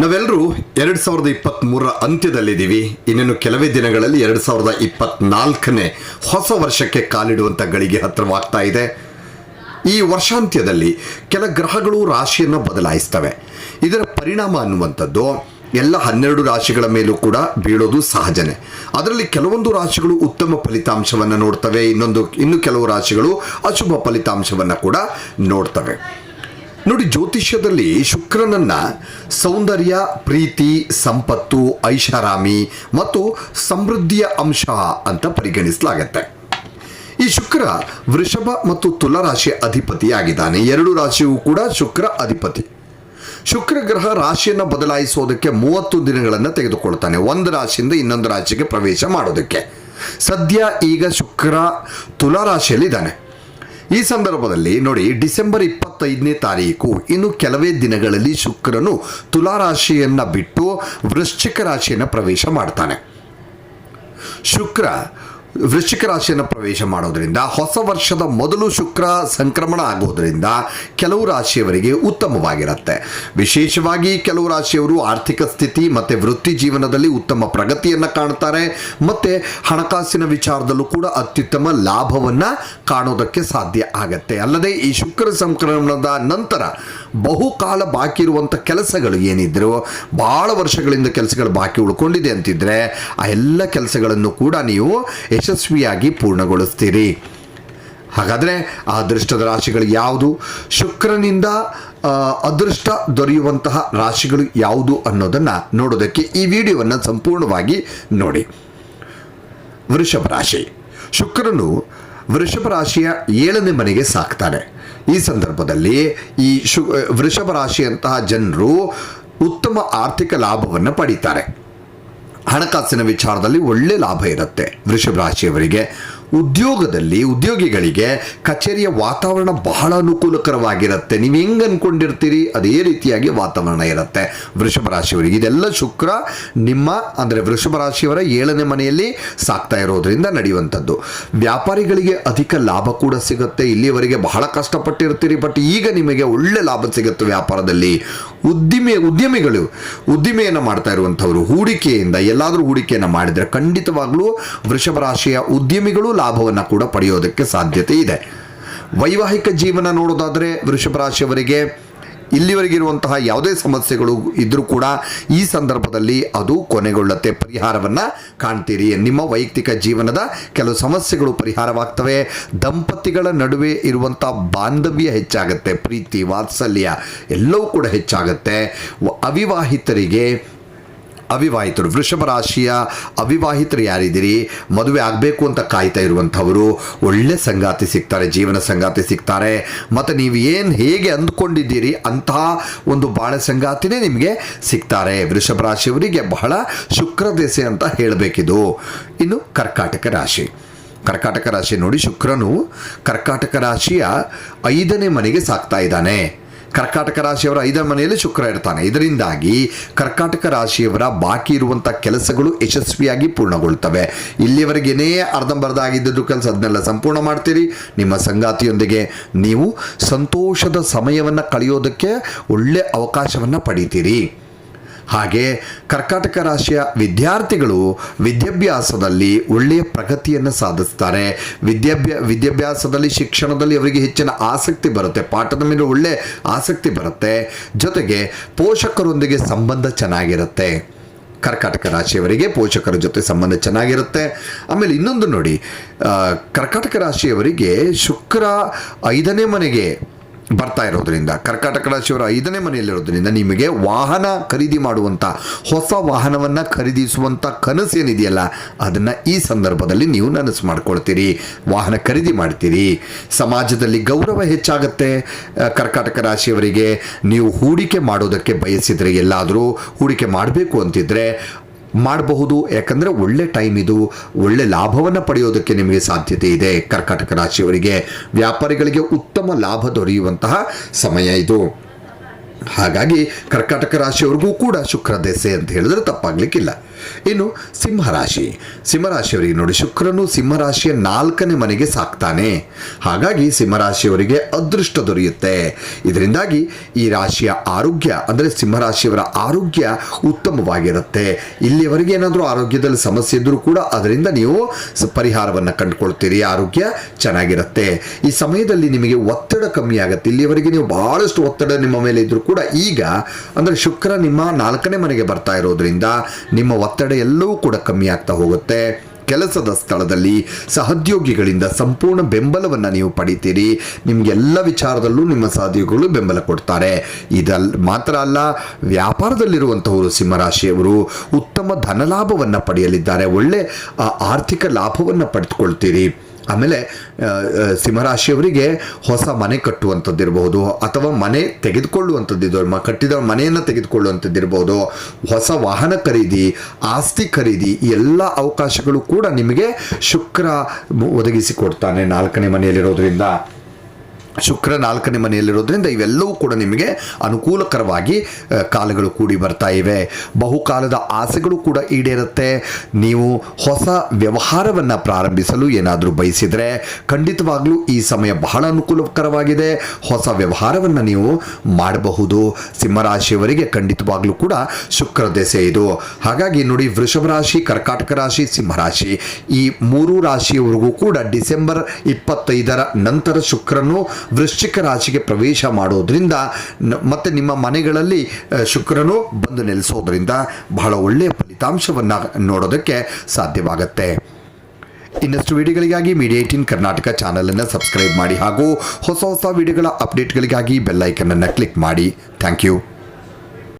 ನಾವೆಲ್ಲರೂ ಎರಡು ಸಾವಿರದ ಇಪ್ಪತ್ತ್ಮೂರರ ಅಂತ್ಯದಲ್ಲಿದ್ದೀವಿ. ಇನ್ನೇನು ಕೆಲವೇ ದಿನಗಳಲ್ಲಿ ಎರಡು ಸಾವಿರದ ಇಪ್ಪತ್ನಾಲ್ಕನೇ ಹೊಸ ವರ್ಷಕ್ಕೆ ಕಾಲಿಡುವಂಥ ಗಳಿಗೆ ಹತ್ತಿರವಾಗ್ತಾ ಇದೆ. ಈ ವರ್ಷಾಂತ್ಯದಲ್ಲಿ ಕೆಲ ಗ್ರಹಗಳು ರಾಶಿಯನ್ನು ಬದಲಾಯಿಸ್ತವೆ. ಇದರ ಪರಿಣಾಮ ಅನ್ನುವಂಥದ್ದು ಎಲ್ಲ ಹನ್ನೆರಡು ರಾಶಿಗಳ ಮೇಲೂ ಕೂಡ ಬೀಳೋದು ಸಹಜನೇ. ಅದರಲ್ಲಿ ಕೆಲವೊಂದು ರಾಶಿಗಳು ಉತ್ತಮ ಫಲಿತಾಂಶವನ್ನು ನೋಡ್ತವೆ. ಇನ್ನೊಂದು, ಇನ್ನು ಕೆಲವು ರಾಶಿಗಳು ಅಶುಭ ಫಲಿತಾಂಶವನ್ನು ಕೂಡ ನೋಡ್ತವೆ. ನೋಡಿ, ಜ್ಯೋತಿಷ್ಯದಲ್ಲಿ ಶುಕ್ರನನ್ನ ಸೌಂದರ್ಯ, ಪ್ರೀತಿ, ಸಂಪತ್ತು, ಐಷಾರಾಮಿ ಮತ್ತು ಸಮೃದ್ಧಿಯ ಅಂಶ ಅಂತ ಪರಿಗಣಿಸಲಾಗತ್ತೆ. ಈ ಶುಕ್ರ ವೃಷಭ ಮತ್ತು ತುಲರಾಶಿಯ ಅಧಿಪತಿಯಾಗಿದ್ದಾನೆ. ಎರಡು ರಾಶಿಯೂ ಕೂಡ ಶುಕ್ರ ಅಧಿಪತಿ. ಶುಕ್ರ ಗ್ರಹ ರಾಶಿಯನ್ನು ಬದಲಾಯಿಸೋದಕ್ಕೆ ಮೂವತ್ತು ದಿನಗಳನ್ನು ತೆಗೆದುಕೊಳ್ತಾನೆ. ಒಂದು ರಾಶಿಯಿಂದ ಇನ್ನೊಂದು ರಾಶಿಗೆ ಪ್ರವೇಶ ಮಾಡೋದಕ್ಕೆ. ಸದ್ಯ ಈಗ ಶುಕ್ರ ತುಲಾ ರಾಶಿಯಲ್ಲಿದ್ದಾನೆ ಈ ಸಂದರ್ಭದಲ್ಲಿ ನೋಡಿ, ಡಿಸೆಂಬರ್ ಇಪ್ಪತ್ತೈದನೇ ತಾರೀಕು, ಇನ್ನು ಕೆಲವೇ ದಿನಗಳಲ್ಲಿ ಶುಕ್ರನು ತುಲಾ ರಾಶಿಯನ್ನು ಬಿಟ್ಟು ವೃಶ್ಚಿಕ ರಾಶಿಯನ್ನು ಪ್ರವೇಶ ಮಾಡ್ತಾನೆ. ಶುಕ್ರ ವೃಶ್ಚಿಕ ರಾಶಿಯನ್ನು ಪ್ರವೇಶ ಮಾಡೋದರಿಂದ, ಹೊಸ ವರ್ಷದ ಮೊದಲು ಶುಕ್ರ ಸಂಕ್ರಮಣ ಆಗೋದರಿಂದ ಕೆಲವು ರಾಶಿಯವರಿಗೆ ಉತ್ತಮವಾಗಿರುತ್ತೆ. ವಿಶೇಷವಾಗಿ ಕೆಲವು ರಾಶಿಯವರು ಆರ್ಥಿಕ ಸ್ಥಿತಿ ಮತ್ತು ವೃತ್ತಿ ಜೀವನದಲ್ಲಿ ಉತ್ತಮ ಪ್ರಗತಿಯನ್ನು ಕಾಣ್ತಾರೆ. ಮತ್ತು ಹಣಕಾಸಿನ ವಿಚಾರದಲ್ಲೂ ಕೂಡ ಅತ್ಯುತ್ತಮ ಲಾಭವನ್ನು ಕಾಣೋದಕ್ಕೆ ಸಾಧ್ಯ ಆಗತ್ತೆ. ಅಲ್ಲದೆ ಈ ಶುಕ್ರ ಸಂಕ್ರಮಣದ ನಂತರ ಬಹುಕಾಲ ಬಾಕಿ ಇರುವಂಥ ಕೆಲಸಗಳು ಏನಿದ್ರು, ಭಾಳ ವರ್ಷಗಳಿಂದ ಕೆಲಸಗಳು ಬಾಕಿ ಉಳ್ಕೊಂಡಿದೆ ಅಂತಿದ್ರೆ, ಆ ಎಲ್ಲ ಕೆಲಸಗಳನ್ನು ಕೂಡ ನೀವು ಯಶಸ್ವಿಯಾಗಿ ಪೂರ್ಣಗೊಳಿಸ್ತೀರಿ. ಹಾಗಾದರೆ ಆ ಅದೃಷ್ಟದ ರಾಶಿಗಳು ಯಾವುದು? ಶುಕ್ರನಿಂದ ಅದೃಷ್ಟ ದೊರೆಯುವಂತಹ ರಾಶಿಗಳು ಯಾವುದು ಅನ್ನೋದನ್ನು ನೋಡೋದಕ್ಕೆ ಈ ವಿಡಿಯೋವನ್ನು ಸಂಪೂರ್ಣವಾಗಿ ನೋಡಿ. ವೃಷಭ ರಾಶಿ, ಶುಕ್ರನು ವೃಷಭ ರಾಶಿಯ ಏಳನೇ ಮನೆಗೆ ಸಾಕ್ತಾನೆ. ಈ ಸಂದರ್ಭದಲ್ಲಿ ಈ ಶು ವೃಷಭ ರಾಶಿಯಂತಹ ಜನರು ಉತ್ತಮ ಆರ್ಥಿಕ ಲಾಭವನ್ನು ಪಡೀತಾರೆ. ಹಣಕಾಸಿನ ವಿಚಾರದಲ್ಲಿ ಒಳ್ಳೆ ಲಾಭ ಇರುತ್ತೆ ವೃಷಭ ರಾಶಿಯವರಿಗೆ. ಉದ್ಯೋಗದಲ್ಲಿ ಉದ್ಯೋಗಿಗಳಿಗೆ ಕಚೇರಿಯ ವಾತಾವರಣ ಬಹಳ ಅನುಕೂಲಕರವಾಗಿರುತ್ತೆ. ನೀವು ಹೆಂಗೆ ಅಂದ್ಕೊಂಡಿರ್ತೀರಿ ಅದೇ ರೀತಿಯಾಗಿ ವಾತಾವರಣ ಇರುತ್ತೆ. ವೃಷಭ ರಾಶಿಯವರಿಗೆ ಇದೆಲ್ಲ ಶುಕ್ರ, ನಿಮ್ಮ, ಅಂದರೆ ವೃಷಭ ರಾಶಿಯವರ ಏಳನೇ ಮನೆಯಲ್ಲಿ ಸಾಕ್ತಾ ಇರೋದ್ರಿಂದ ನಡೆಯುವಂಥದ್ದು. ವ್ಯಾಪಾರಿಗಳಿಗೆ ಅಧಿಕ ಲಾಭ ಕೂಡ ಸಿಗುತ್ತೆ. ಇಲ್ಲಿಯವರೆಗೆ ಬಹಳ ಕಷ್ಟಪಟ್ಟಿರ್ತೀರಿ, ಬಟ್ ಈಗ ನಿಮಗೆ ಒಳ್ಳೆ ಲಾಭ ಸಿಗುತ್ತೆ ವ್ಯಾಪಾರದಲ್ಲಿ. ಉದ್ದಿಮೆ, ಉದ್ಯಮಿಗಳು ಉದ್ದಿಮೆಯನ್ನು ಮಾಡ್ತಾ ಇರುವಂಥವರು, ಹೂಡಿಕೆಯಿಂದ ಎಲ್ಲಾದರೂ ಹೂಡಿಕೆಯನ್ನು ಮಾಡಿದರೆ ಖಂಡಿತವಾಗಲೂ ವೃಷಭ ರಾಶಿಯ ಉದ್ಯಮಿಗಳು ಲಾಭವನ್ನು ಕೂಡ ಪಡೆಯೋದಕ್ಕೆ ಸಾಧ್ಯತೆ ಇದೆ. ವೈವಾಹಿಕ ಜೀವನ ನೋಡೋದಾದರೆ ವೃಷಭ ರಾಶಿಯವರಿಗೆ ಇಲ್ಲಿವರೆಗಿರುವಂತಹ ಯಾವುದೇ ಸಮಸ್ಯೆಗಳು ಇದ್ದರೂ ಕೂಡ ಈ ಸಂದರ್ಭದಲ್ಲಿ ಅದು ಕೊನೆಗೊಳ್ಳುತ್ತೆ. ಪರಿಹಾರವನ್ನು ಕಾಣ್ತೀರಿ. ನಿಮ್ಮ ವೈಯಕ್ತಿಕ ಜೀವನದ ಕೆಲವು ಸಮಸ್ಯೆಗಳು ಪರಿಹಾರವಾಗ್ತವೆ. ದಂಪತಿಗಳ ನಡುವೆ ಇರುವಂಥ ಬಾಂಧವ್ಯ ಹೆಚ್ಚಾಗುತ್ತೆ. ಪ್ರೀತಿ, ವಾತ್ಸಲ್ಯ ಎಲ್ಲವೂ ಕೂಡ ಹೆಚ್ಚಾಗುತ್ತೆ. ಅವಿವಾಹಿತರಿಗೆ ಅವಿವಾಹಿತರು. ವೃಷಭ ರಾಶಿಯ ಅವಿವಾಹಿತರು ಯಾರಿದ್ದೀರಿ? ಮದುವೆ ಆಗಬೇಕು ಅಂತ ಕಾಯ್ತಾ ಇರುವಂಥವರು ಒಳ್ಳೆ ಸಂಗಾತಿ ಸಿಗ್ತಾರೆ, ಜೀವನ ಸಂಗಾತಿ ಸಿಗ್ತಾರೆ. ಮತ್ತು ನೀವು ಏನು ಹೇಗೆ ಅಂದ್ಕೊಂಡಿದ್ದೀರಿ ಅಂತಹ ಒಂದು ಬಾಳ ಸಂಗಾತಿನೇ ನಿಮಗೆ ಸಿಗ್ತಾರೆ. ವೃಷಭ ರಾಶಿಯವರಿಗೆ ಬಹಳ ಶುಕ್ರ ದೆಸೆ ಅಂತ ಹೇಳಬೇಕಿದು. ಇನ್ನು ಕರ್ಕಾಟಕ ರಾಶಿ. ಕರ್ಕಾಟಕ ರಾಶಿ ನೋಡಿ ಶುಕ್ರನು ಕರ್ಕಾಟಕ ರಾಶಿಯ ಐದನೇ ಮನೆಗೆ ಸಾಕ್ತಾ ಇದ್ದಾನೆ. ಕರ್ಕಾಟಕ ರಾಶಿಯವರ ಐದರ ಮನೆಯಲ್ಲಿ ಶುಕ್ರ ಇರ್ತಾನೆ ಇದರಿಂದಾಗಿ ಕರ್ಕಾಟಕ ರಾಶಿಯವರ ಬಾಕಿ ಇರುವಂಥ ಕೆಲಸಗಳು ಯಶಸ್ವಿಯಾಗಿ ಪೂರ್ಣಗೊಳ್ತವೆ. ಇಲ್ಲಿಯವರೆಗೇನೇ ಅರ್ಧಂಬರ್ಧ ಆಗಿದ್ದು ಕೆಲಸ ಅದನ್ನೆಲ್ಲ ಸಂಪೂರ್ಣ ಮಾಡ್ತೀರಿ. ನಿಮ್ಮ ಸಂಗಾತಿಯೊಂದಿಗೆ ನೀವು ಸಂತೋಷದ ಸಮಯವನ್ನು ಕಳೆಯೋದಕ್ಕೆ ಒಳ್ಳೆ ಅವಕಾಶವನ್ನು ಪಡಿತೀರಿ. ಹಾಗೆ ಕರ್ಕಾಟಕ ರಾಶಿಯ ವಿದ್ಯಾರ್ಥಿಗಳು ವಿದ್ಯಾಭ್ಯಾಸದಲ್ಲಿ ಒಳ್ಳೆಯ ಪ್ರಗತಿಯನ್ನು ಸಾಧಿಸ್ತಾರೆ. ವಿದ್ಯಾಭ್ಯಾ, ವಿದ್ಯಾಭ್ಯಾಸದಲ್ಲಿ ಶಿಕ್ಷಣದಲ್ಲಿ ಅವರಿಗೆ ಹೆಚ್ಚಿನ ಆಸಕ್ತಿ ಬರುತ್ತೆ. ಪಾಠದ ಮೇಲೆ ಒಳ್ಳೆ ಆಸಕ್ತಿ ಬರುತ್ತೆ. ಜೊತೆಗೆ ಪೋಷಕರೊಂದಿಗೆ ಸಂಬಂಧ ಚೆನ್ನಾಗಿರುತ್ತೆ. ಕರ್ಕಾಟಕ ರಾಶಿಯವರಿಗೆ ಪೋಷಕರ ಜೊತೆ ಸಂಬಂಧ ಚೆನ್ನಾಗಿರುತ್ತೆ. ಆಮೇಲೆ ಇನ್ನೊಂದು ನೋಡಿ ಕರ್ಕಾಟಕ ರಾಶಿಯವರಿಗೆ ಶುಕ್ರ ಐದನೇ ಮನೆಗೆ ಬರ್ತಾ ಇರೋದ್ರಿಂದ, ಕರ್ಕಾಟಕ ರಾಶಿಯವರ ಐದನೇ ಮನೆಯಲ್ಲಿರೋದ್ರಿಂದ ನಿಮಗೆ ವಾಹನ ಖರೀದಿ ಮಾಡುವಂಥ ಹೊಸ ವಾಹನವನ್ನು ಖರೀದಿಸುವಂಥ ಕನಸೇನಿದೆಯಲ್ಲ ಅದನ್ನು ಈ ಸಂದರ್ಭದಲ್ಲಿ ನೀವು ನನಸು ಮಾಡ್ಕೊಳ್ತೀರಿ. ವಾಹನ ಖರೀದಿ ಮಾಡ್ತೀರಿ. ಸಮಾಜದಲ್ಲಿ ಗೌರವ ಹೆಚ್ಚಾಗುತ್ತೆ. ಕರ್ಕಾಟಕ ರಾಶಿಯವರಿಗೆ ನೀವು ಹೂಡಿಕೆ ಮಾಡೋದಕ್ಕೆ ಬಯಸಿದರೆ, ಎಲ್ಲಾದರೂ ಹೂಡಿಕೆ ಮಾಡಬೇಕು ಅಂತಿದ್ರೆ ಮಾಡಬಹುದು. ಯಾಕಂದರೆ ಒಳ್ಳೆ ಟೈಮ್ ಇದು. ಒಳ್ಳೆ ಲಾಭವನ್ನು ಪಡೆಯೋದಕ್ಕೆ ನಿಮಗೆ ಸಾಧ್ಯತೆ ಇದೆ ಕರ್ಕಾಟಕ ರಾಶಿಯವರಿಗೆ. ವ್ಯಾಪಾರಿಗಳಿಗೆ ಉತ್ತಮ ಲಾಭ ದೊರೆಯುವಂತಹ ಸಮಯ ಇದು. ಹಾಗಾಗಿ ಕರ್ಕಾಟಕ ರಾಶಿಯವರಿಗೂ ಕೂಡ ಶುಕ್ರ ದೆಸೆ ಅಂತ ಹೇಳಿದ್ರೆ ತಪ್ಪಾಗ್ಲಿಕ್ಕಿಲ್ಲ. ಇನ್ನು ಸಿಂಹರಾಶಿ ಸಿಂಹರಾಶಿಯವರಿಗೆ ನೋಡಿ ಶುಕ್ರನು ಸಿಂಹರಾಶಿಯ ನಾಲ್ಕನೇ ಮನೆಗೆ ಸಾಕ್ತಾನೆ. ಹಾಗಾಗಿ ಸಿಂಹರಾಶಿಯವರಿಗೆ ಅದೃಷ್ಟ ದೊರೆಯುತ್ತೆ. ಇದರಿಂದಾಗಿ ಈ ರಾಶಿಯ ಆರೋಗ್ಯ, ಅಂದರೆ ಸಿಂಹರಾಶಿಯವರ ಆರೋಗ್ಯ ಉತ್ತಮವಾಗಿರುತ್ತೆ. ಇಲ್ಲಿಯವರೆಗೆ ಏನಾದರೂ ಆರೋಗ್ಯದಲ್ಲಿ ಸಮಸ್ಯೆ ಇದ್ದರೂ ಕೂಡ ಅದರಿಂದ ನೀವು ಪರಿಹಾರವನ್ನು ಕಂಡುಕೊಳ್ತೀರಿ. ಆರೋಗ್ಯ ಚೆನ್ನಾಗಿರುತ್ತೆ. ಈ ಸಮಯದಲ್ಲಿ ನಿಮಗೆ ಒತ್ತಡ ಕಮ್ಮಿ ಆಗುತ್ತೆ. ಇಲ್ಲಿಯವರೆಗೆ ನೀವು ಬಹಳಷ್ಟು ಒತ್ತಡ ನಿಮ್ಮ ಮೇಲೆ ಇದ್ದರೂ ಕೂಡ ಈಗ, ಅಂದರೆ ಶುಕ್ರ ನಿಮ್ಮ ನಾಲ್ಕನೇ ಮನೆಗೆ ಬರ್ತಾ ಇರೋದ್ರಿಂದ ನಿಮ್ಮ ಒತ್ತಡ ಎಲ್ಲವೂ ಕೂಡ ಕಮ್ಮಿ ಆಗ್ತಾ ಹೋಗುತ್ತೆ. ಕೆಲಸದ ಸ್ಥಳದಲ್ಲಿ ಸಹೋದ್ಯೋಗಿಗಳಿಂದ ಸಂಪೂರ್ಣ ಬೆಂಬಲವನ್ನು ನೀವು ಪಡಿತೀರಿ. ನಿಮಗೆಲ್ಲ ವಿಚಾರದಲ್ಲೂ ನಿಮ್ಮ ಸಹೋದ್ಯೋಗಿಗಳು ಬೆಂಬಲ ಕೊಡ್ತಾರೆ. ಇದಲ್ ಮಾತ್ರ ಅಲ್ಲ, ವ್ಯಾಪಾರದಲ್ಲಿರುವಂತಹವರು ಸಿಂಹರಾಶಿಯವರು ಉತ್ತಮ ಧನಲಾಭವನ್ನು ಪಡೆಯಲಿದ್ದಾರೆ. ಒಳ್ಳೆ ಆರ್ಥಿಕ ಲಾಭವನ್ನು ಪಡೆದುಕೊಳ್ತೀರಿ. ಆಮೇಲೆ ಸಿಂಹರಾಶಿಯವರಿಗೆ ಹೊಸ ಮನೆ ಕಟ್ಟುವಂಥದ್ದಿರಬಹುದು, ಅಥವಾ ಮನೆ ತೆಗೆದುಕೊಳ್ಳುವಂಥದ್ದು ಮ ಕಟ್ಟಿದ ಮನೆಯನ್ನು ತೆಗೆದುಕೊಳ್ಳುವಂಥದ್ದಿರಬಹುದು, ಹೊಸ ವಾಹನ ಖರೀದಿ, ಆಸ್ತಿ ಖರೀದಿ ಎಲ್ಲ ಅವಕಾಶಗಳು ಕೂಡ ನಿಮಗೆ ಶುಕ್ರ ಒದಗಿಸಿಕೊಡ್ತಾನೆ ನಾಲ್ಕನೇ ಮನೆಯಲ್ಲಿರೋದ್ರಿಂದ. ಶುಕ್ರ ನಾಲ್ಕನೇ ಮನೆಯಲ್ಲಿರೋದ್ರಿಂದ ಇವೆಲ್ಲವೂ ಕೂಡ ನಿಮಗೆ ಅನುಕೂಲಕರವಾಗಿ ಕಾಲಗಳು ಕೂಡಿ ಬರ್ತಾ ಇವೆ. ಬಹುಕಾಲದ ಆಸೆಗಳು ಕೂಡ ಈಡೇರುತ್ತೆ. ನೀವು ಹೊಸ ವ್ಯವಹಾರವನ್ನು ಪ್ರಾರಂಭಿಸಲು ಏನಾದರೂ ಬಯಸಿದರೆ ಖಂಡಿತವಾಗಲೂ ಈ ಸಮಯ ಬಹಳ ಅನುಕೂಲಕರವಾಗಿದೆ. ಹೊಸ ವ್ಯವಹಾರವನ್ನು ನೀವು ಮಾಡಬಹುದು. ಸಿಂಹರಾಶಿಯವರಿಗೆ ಖಂಡಿತವಾಗಲೂ ಕೂಡ ಶುಕ್ರ ದೆಸೆ ಇದು. ಹಾಗಾಗಿ ನೋಡಿ, ವೃಷಭ ರಾಶಿ, ಕರ್ಕಾಟಕ ರಾಶಿ ಸಿಂಹರಾಶಿ ಈ ಮೂರು ರಾಶಿಯವರೆಗೂ ಕೂಡ ಡಿಸೆಂಬರ್ ಇಪ್ಪತ್ತೈದರ ನಂತರ ಶುಕ್ರನು ವೃಶ್ಚಿಕ ರಾಶಿಗೆ ಪ್ರವೇಶ ಮಾಡೋದ್ರಿಂದ ಮತ್ತು ನಿಮ್ಮ ಮನೆಗಳಲ್ಲಿ ಶುಕ್ರನು ಬಂದು ನೆಲೆಸೋದ್ರಿಂದ ಬಹಳ ಒಳ್ಳೆಯ ಫಲಿತಾಂಶವನ್ನು ನೋಡೋದಕ್ಕೆ ಸಾಧ್ಯವಾಗುತ್ತೆ. ಇನ್ನಷ್ಟು ವಿಡಿಯೋಗಳಿಗಾಗಿ ಮೀಡಿಯಾ ಏಟೀನ್ ಕರ್ನಾಟಕ ಚಾನಲನ್ನು ಸಬ್ಸ್ಕ್ರೈಬ್ ಮಾಡಿ ಹಾಗೂ ಹೊಸ ಹೊಸ ವಿಡಿಯೋಗಳ ಅಪ್ಡೇಟ್ಗಳಿಗಾಗಿ ಬೆಲ್ಲೈಕನನ್ನು ಕ್ಲಿಕ್ ಮಾಡಿ. Thank you.